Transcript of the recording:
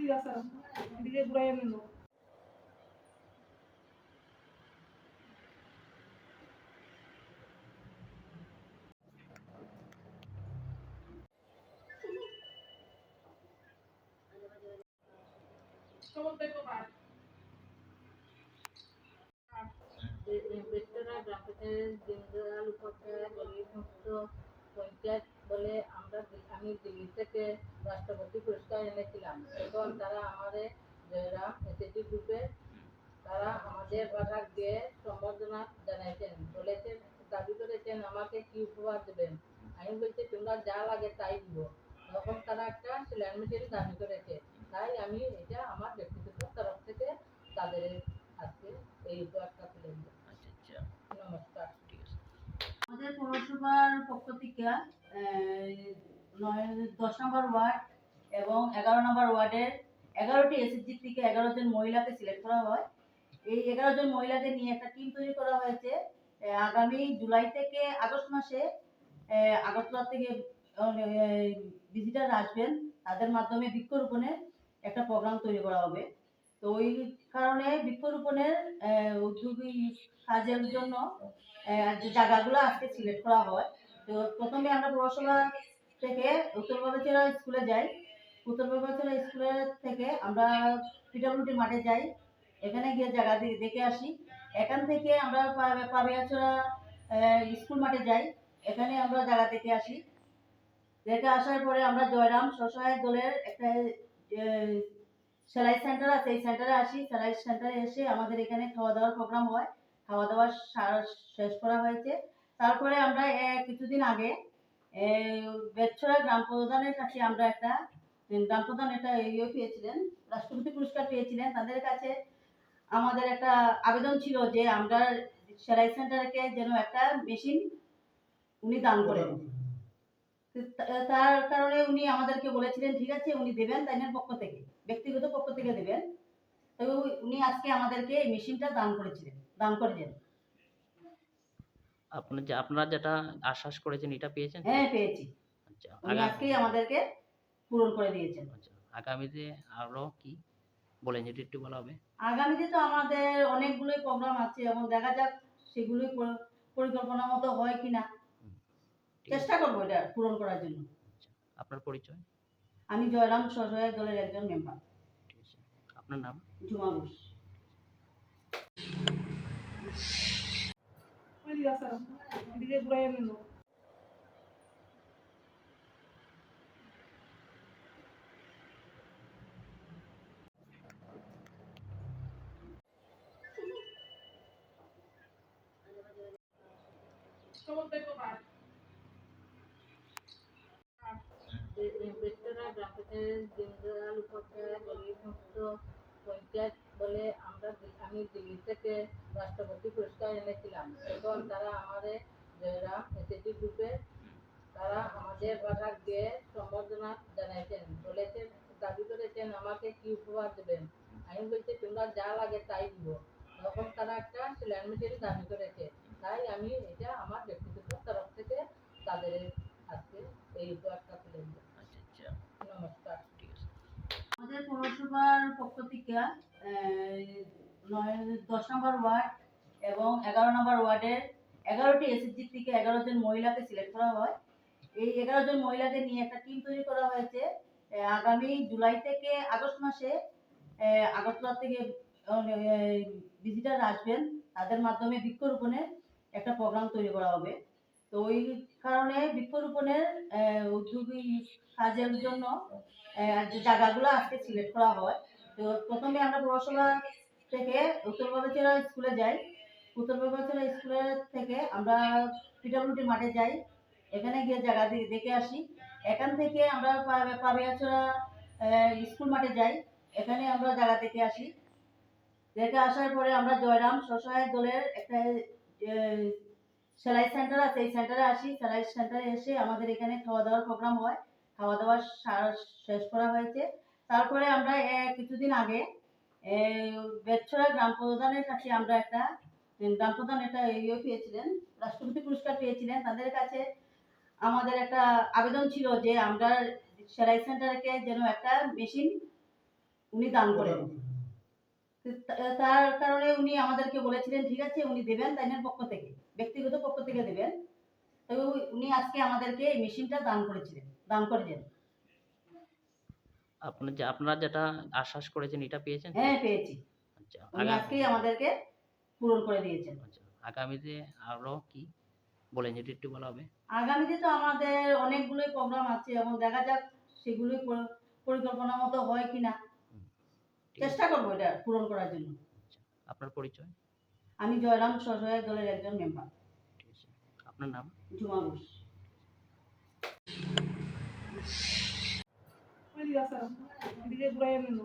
এদিকে আসো এদিকে ঘুরাই নিল কেমন দেখো পার বেক্টরা গ্রামে দীনদয়াল উপাধ্যায় গরিব মুক্ত পঞ্চায়েত বলে আমরা আমি দিল্লি থেকে রাষ্ট্রপতি পুরস্কার এনেছিলাম। এবং তারা আমাদের জয়রাম এসএসজি গ্রুপে তারা আমাদের বাধা দিয়ে সম্বর্ধনা জানাইছেন। বলেছেন, দাবি করেছেন, আমাকে কি উপহার দেবেন? আমি বলছি, তোমরা যা লাগে তাই দিব। তখন তারা একটা সিলিন্ডার মেশিন দাবি করেছে। তাই আমি এটা আমার ব্যক্তিগত তরফ থেকে তাদের আজকে এই উপহারটা তুলে দিই আচ্ছা আচ্ছা নমস্কার ঠিক আছে আমাদের পৌরসভার পক্ষ থেকে দশ নম্বর ওয়ার্ড এবং এগারো নম্বর ওয়ার্ডের এগারোটি এসএসজি থেকে এগারো জন মহিলাকে সিলেক্ট করা হয়। এই এগারো জন মহিলাকে নিয়ে একটা টিম তৈরি করা হয়েছে আগামী জুলাই থেকে আগস্ট মাসে আগরতলা থেকে ভিজিটার আসবেন, তাদের মাধ্যমে বৃক্ষরোপণের একটা প্রোগ্রাম তৈরি করা হবে। তো ওই কারণে বৃক্ষরোপণের উদ্যোগী কাজের জন্য যে জায়গাগুলো আজকে সিলেক্ট করা হয়, তো প্রথমে আমরা পৌরসভা থেকে উত্তর পূর্বাঞ্চলা স্কুলে যাই। উত্তর পূর্বাঞ্চলা স্কুলের থেকে আমরা পিডাব্লিউডি মাঠে যাই। এখানে গিয়ে জায়গা দেখে আসি। এখান থেকে আমরা পা- পাবিয়াচড়া স্কুল মাঠে যাই। এখানে আমরা জায়গা দেখে আসি। দেখে আসার পরে আমরা জয়রাম স্বসহায়ক দলের একটা সেলাই সেন্টার আছে। এই সেন্টারে আসি। সেলাই সেন্টারে এসে আমাদের এখানে খাওয়া দাওয়ার প্রোগ্রাম হয়। খাওয়া দাওয়া শেষ করা হয়েছে। তারপরে আমরা কিছুদিন আগে আহ, বেতছড়া গ্রাম প্রধানের কাছে আমরা একটা গ্রাম প্রধান একটা ইয়ে পেয়েছিলেন রাষ্ট্রপতি পুরস্কার পেয়েছিলেন। তাদের কাছে আমাদের একটা আবেদন ছিল যে আমরা সেলাই সেন্টারকে যেন একটা মেশিন উনি দান করেন। তার কারণে উনি আমাদেরকে বলেছিলেন ঠিক আছে উনি দেবেন তাইনের পক্ষ থেকে ব্যক্তিগত পক্ষ থেকে দেবেন। তো উনি আজকে আমাদেরকে এই মেশিনটা দান করেছিলেন দান করেছেন আপনার যে আপনারা যেটা আশ্বাস করেছেন এটা পেয়েছেন? হ্যাঁ পেয়েছি। আচ্ছা উনি আজকেই আমাদেরকে পূরণ করে দিয়েছেন। আচ্ছা আগামীতে আরও কি বলেন যদি একটু বলা হবে? আগামীতে তো আমাদের অনেকগুলোই প্রোগ্রাম আছে এবং দেখা যাক সেগুলোই পরিকল্পনা মতো হয় কিনা। চেষ্টা করব এটা পূরণ করার জন্য। আপনার পরিচয়? আমি জয়রাম সহায়ক দলের একজন member আপনার নাম ঝুমা ঘোষ এদিকে আসো এদিকে ঘুরাই নিল কেমন দেখো পার বেক্টরা গ্রামে দীনদয়াল উপাধ্যায় গরিব মুক্ত panchayat বলে আমরা আমি দিল্লি থেকে রাষ্ট্রপতি পুরস্কার এনেছিলাম। এবং তারা আমাদের জয়রাম এসএসজি গ্রুপে তারা আমাদের বাধা দিয়ে সম্বর্ধনা জানাইছেন। বলেছেন, দাবি করেছেন, আমাকে কি উপহার দেবেন? আমি বলছি, তোমরা যা লাগে তাই দিব। তখন তারা একটা সিলিন্ডার মেশিন দাবি করেছে। তাই আমি এটা আমার ব্যক্তিগত তরফ থেকে তাদের আজকে এই উপহারটা তুলে দিই আচ্ছা আচ্ছা নমস্কার ঠিক আছে আমাদের পৌরসভার পক্ষ থেকে নয়, দশ নম্বর ওয়ার্ড এবং এগারো নম্বর ওয়ার্ডের এগারোটি এসএসজি থেকে এগারো জন মহিলাকে সিলেক্ট করা হয়। এই এগারো জন মহিলাকে নিয়ে একটা টিম তৈরি করা হয়েছে আগামী জুলাই থেকে আগস্ট মাসে আগরতলা থেকে ভিজিটার আসবেন, তাদের মাধ্যমে বৃক্ষরোপণের একটা প্রোগ্রাম তৈরি করা হবে। তো ওই কারণে বৃক্ষরোপণের উদ্যোগী কাজের জন্য যে জায়গাগুলো আজকে সিলেক্ট করা হয় তো প্রথমে আমরা পৌরসভা থেকে উত্তর পূর্বাঞ্চলা স্কুলে যাই। উত্তর পূর্বাঞ্চলা স্কুলের থেকে আমরা পিডাব্লিউডি মাঠে যাই। এখানে গিয়ে জায়গা দেখে আসি। এখান থেকে আমরা পা- পাবিয়াচড়া আহ, স্কুল মাঠে যাই। এখানে আমরা জায়গা দেখে আসি। দেখে আসার পরে আমরা জয়রাম স্বসহায়ক দলের একটা সেলাই সেন্টার আছে এই সেন্টারে আসি সেলাই সেন্টারে এসে আমাদের এখানে খাওয়া দাওয়ার প্রোগ্রাম হয়। খাওয়া দাওয়া শেষ করা হয়েছে। তারপরে আমরা কিছুদিন আগে আহ, বেতছড়া গ্রাম প্রধানের কাছে আমরা একটা গ্রাম প্রধান একটা ইয়ে পেয়েছিলেন রাষ্ট্রপতি পুরস্কার পেয়েছিলেন। তাদের কাছে আমাদের একটা আবেদন ছিল যে আমরা সেলাই সেন্টারকে যেন একটা মেশিন উনি দান করেন। তার কারণে উনি আমাদেরকে বলেছিলেন ঠিক আছে উনি দেবেন তাইনের পক্ষ থেকে ব্যক্তিগত পক্ষ থেকে দেবেন। তো উনি আজকে আমাদেরকে এই মেশিনটা দান করেছিলেন দান করেছেন। আপনার যে আপনারা যেটা আশ্বাস করেছেন এটা পেয়েছেন? হ্যাঁ পেয়েছি। আচ্ছা উনি আজকেই আমাদেরকে পূরণ করে দিয়েছেন। আচ্ছা আগামীতে আরও কি বলেন যদি একটু বলা হবে? আগামীতে তো আমাদের অনেকগুলোই প্রোগ্রাম আছে এবং দেখা যাক সেগুলোই পরিকল্পনা মতো হয় কিনা। চেষ্টা করব এটা পূরণ করার জন্য। আপনার পরিচয়? আমি জয়রাম সহায়ক দলের একজন মেম্বার ঠিক আছে। আপনার নাম? জুমা ঘোষ।